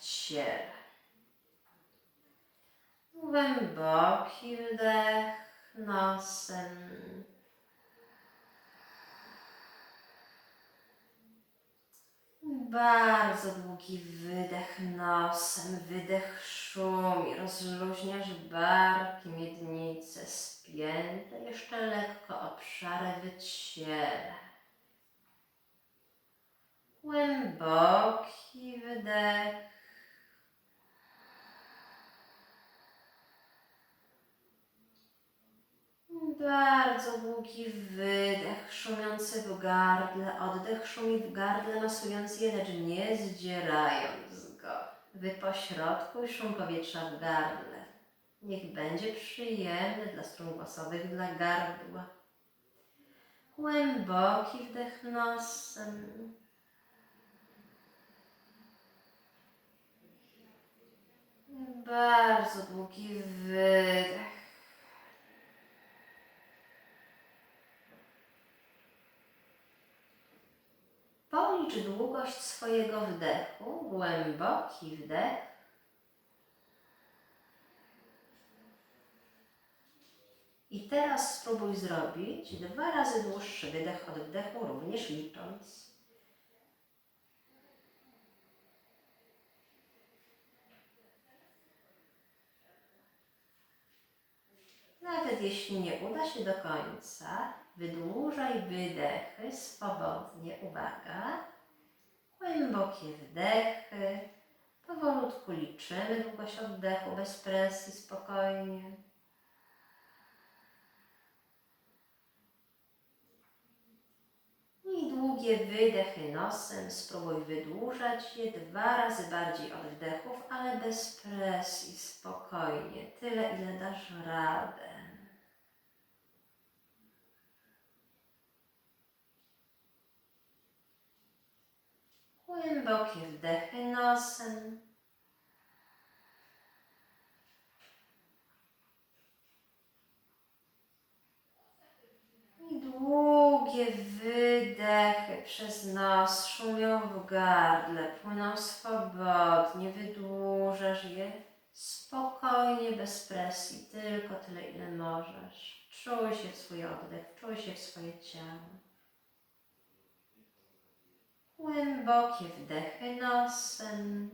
ciele. Głęboki wdech nosem. Bardzo długi wydech nosem, wydech szumi, rozluźniasz barki, miednice spięte, jeszcze lekko obszary w ciele. Głęboki wydech. Bardzo długi wydech, szumiący w gardle, oddech szumi w gardle, masując je, lecz nie zdzierając go. Wy pośrodku szum powietrza w gardle. Niech będzie przyjemny dla strun głosowych, dla gardła. Głęboki wdech nosem. Bardzo długi wydech. Policz długość swojego wdechu, głęboki wdech. I teraz spróbuj zrobić dwa razy dłuższy wydech od wdechu, również licząc. Nawet jeśli nie uda się do końca, wydłużaj wydechy swobodnie. Uwaga. Głębokie wdechy. Powolutku liczymy długość oddechu bez presji, spokojnie. I długie wydechy nosem. Spróbuj wydłużać je dwa razy bardziej od wdechów, ale bez presji, spokojnie. Tyle, ile dasz radę. Głębokie wdechy nosem. I długie wydechy przez nos szumią w gardle, płyną swobodnie, wydłużasz je spokojnie, bez presji, tylko tyle, ile możesz. Czuj się w swój oddech, czuj się w swoje ciało. Głębokie wdechy nosem.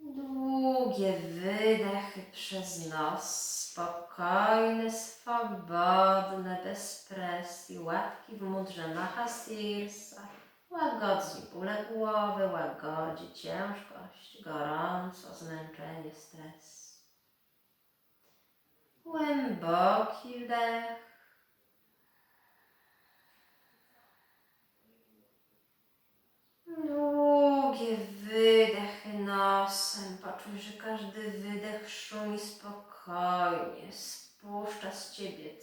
Długie wydechy przez nos, spokojne, swobodne, bez presji. Łapki w mudrze Mahasirsa. Łagodzi bóle głowy, łagodzi ciężkość, gorąco, zmęczenie, stres. Głęboki wdech. Długie wydechy nosem. Poczuj, że każdy wydech szumi spokojnie. Spuszcza z ciebie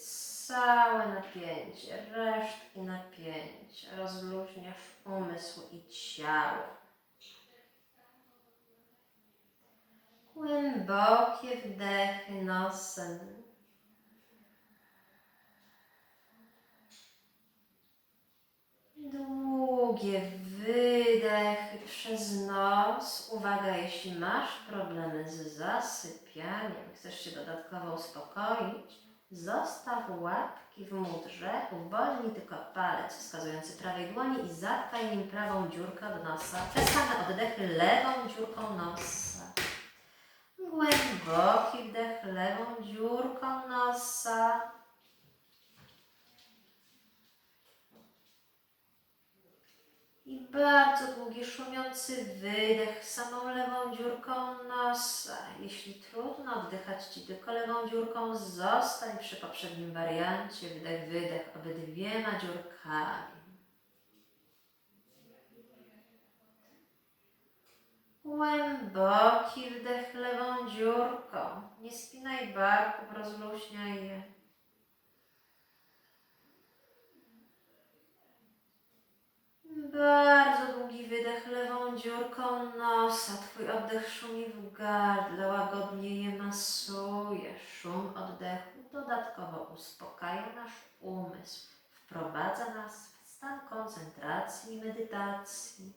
całe napięcie, resztki napięcia. Rozluźniasz umysł i ciało. Głębokie wdechy nosem. Długie wydechy przez nos. Uwaga, jeśli masz problemy z zasypianiem, chcesz się dodatkowo uspokoić, zostaw łapki w mudrze, uwolnij tylko palec wskazujący prawej dłoni i zatkaj nim prawą dziurkę od nosa. Te same lewą dziurką nosa. Głęboki wdech lewą dziurką nosa. I bardzo długi, szumiący wydech samą lewą dziurką nosa. Jeśli trudno oddychać Ci tylko lewą dziurką, zostań przy poprzednim wariancie. Wdech, wydech obydwiema dziurkami. Głęboki wdech lewą dziurką. Nie spinaj barków, rozluźniaj je. Bardzo długi wydech lewą dziurką nosa. Twój oddech szumi w gardle, łagodnie je masuje. Szum oddechu dodatkowo uspokaja nasz umysł, wprowadza nas w stan relacji i medytacji.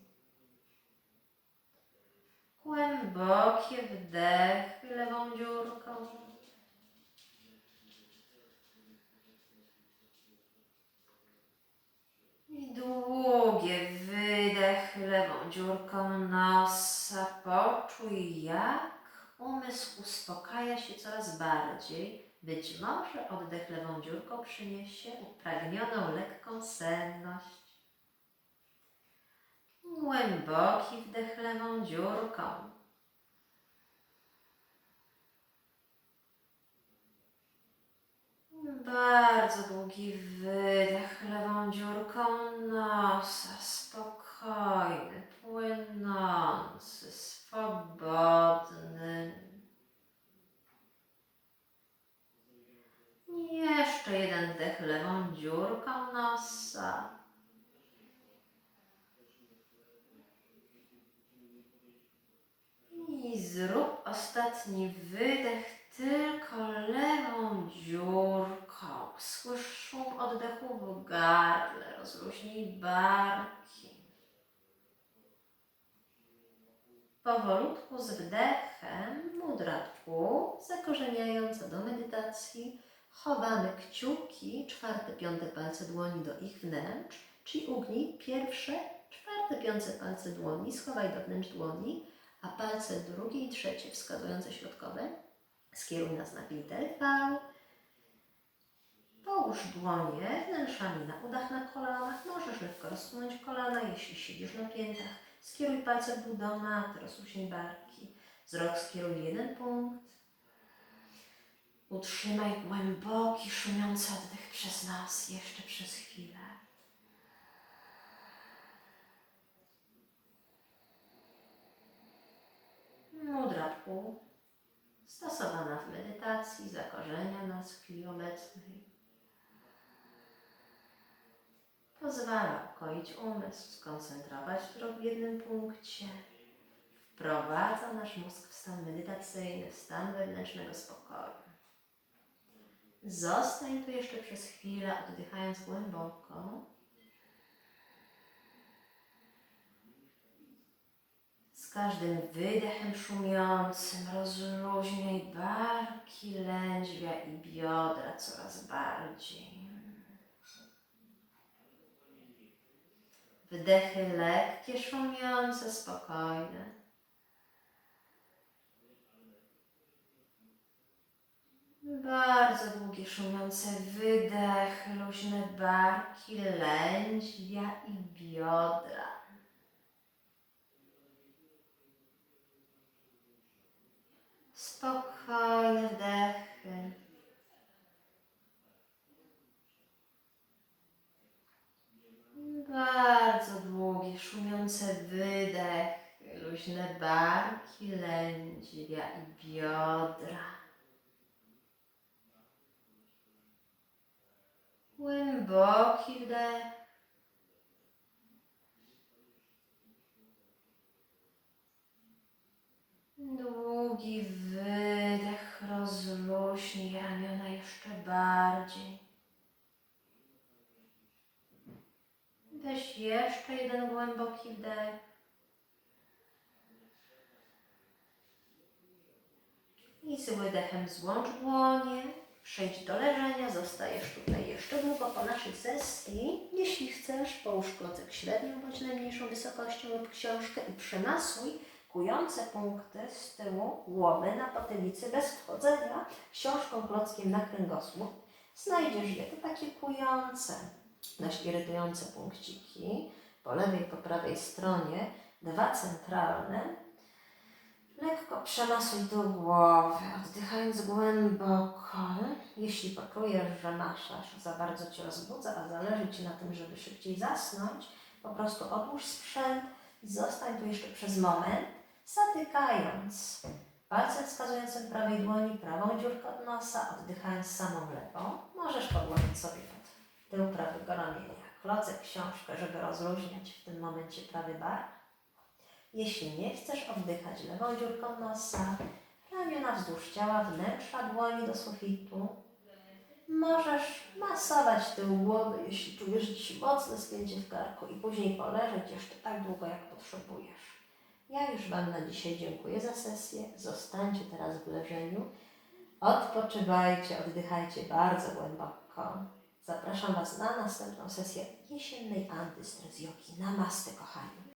Głębokie wdechy lewą dziurką. I długie wydech lewą dziurką nosa. Poczuj, jak umysł uspokaja się coraz bardziej. Być może oddech lewą dziurką przyniesie upragnioną lekką senność. Głęboki wdech lewą dziurką. Bardzo długi wydech lewą dziurką nosa, spokojny, płynący, swobodny. Jeszcze jeden wdech lewą dziurką nosa. I zrób ostatni wydech tylko lewą dziurką. Słysz szum oddechu w gardle, rozluźnij barki. Powolutku z wdechem mudra tchu, zakorzeniająca do medytacji, chowamy kciuki, czwarte, piąte palce dłoni do ich wnętrz, czyli ugnij pierwsze, czwarte, piąte palce dłoni, schowaj do wnętrz dłoni, a palce drugie i trzecie, wskazujące środkowe, skieruj nas na V. Połóż dłonie wnętrzami na udach na kolanach. Możesz lekko rozsunąć kolana, jeśli siedzisz na piętach. Skieruj palce w dół do maty, rozluźnij barki. Wzrok skieruj jeden punkt. Utrzymaj głęboki, szumiący oddech przez nos jeszcze przez chwilę. Tchu, stosowana w medytacji, zakorzenia nas w chwili obecnej. Pozwala ukoić umysł, skoncentrować wzrok w jednym punkcie. Wprowadza nasz mózg w stan medytacyjny, w stan wewnętrznego spokoju. Zostań tu jeszcze przez chwilę, oddychając głęboko. Każdym wydechem szumiącym rozluźniaj barki, lędźwia i biodra coraz bardziej. Wdechy lekkie, szumiące, spokojne. Bardzo długie, szumiące wydech, luźne barki, lędźwia i biodra. Spokojne wdechy. Bardzo długie, szumiące wydech, luźne barki, lędźwia i biodra. Głęboki wdech. Długi wydech, rozluźnij ramiona jeszcze bardziej. Weź jeszcze jeden głęboki wdech. I z wydechem złącz dłonie, przejdź do leżenia, zostajesz tutaj jeszcze długo po naszej sesji. Jeśli chcesz, połóż klocek średnią bądź najmniejszą wysokością lub książkę i przemasuj kujące punkty z tyłu głowy na potylicy bez wchodzenia książką klockiem na kręgosłup. Znajdziesz je, to takie kujące, dość irytujące punkciki po lewej i po prawej stronie, dwa centralne. Lekko przemasuj do głowy, oddychając głęboko. Jeśli poczujesz, że maszaż za bardzo Cię rozbudza, a zależy Ci na tym, żeby szybciej zasnąć, po prostu odłóż sprzęt i zostań tu jeszcze przez moment, zatykając palcem wskazującym prawej dłoni prawą dziurkę od nosa, oddychając samą lewą. Możesz podłożyć sobie pod tył prawego ramienia klocek, książkę, żeby rozluźniać w tym momencie prawy bark. Jeśli nie chcesz oddychać lewą dziurką nosa, ramiona wzdłuż ciała, wnętrza dłoni do sufitu, Możesz masować tył głowy, jeśli czujesz dziś mocne spięcie w karku i później poleżeć jeszcze tak długo, jak potrzebujesz. Ja już Wam na dzisiaj dziękuję za sesję. Zostańcie teraz w leżeniu. Odpoczywajcie, oddychajcie bardzo głęboko. Zapraszam Was na następną sesję jesiennej antystres jogi. Namaste, kochani.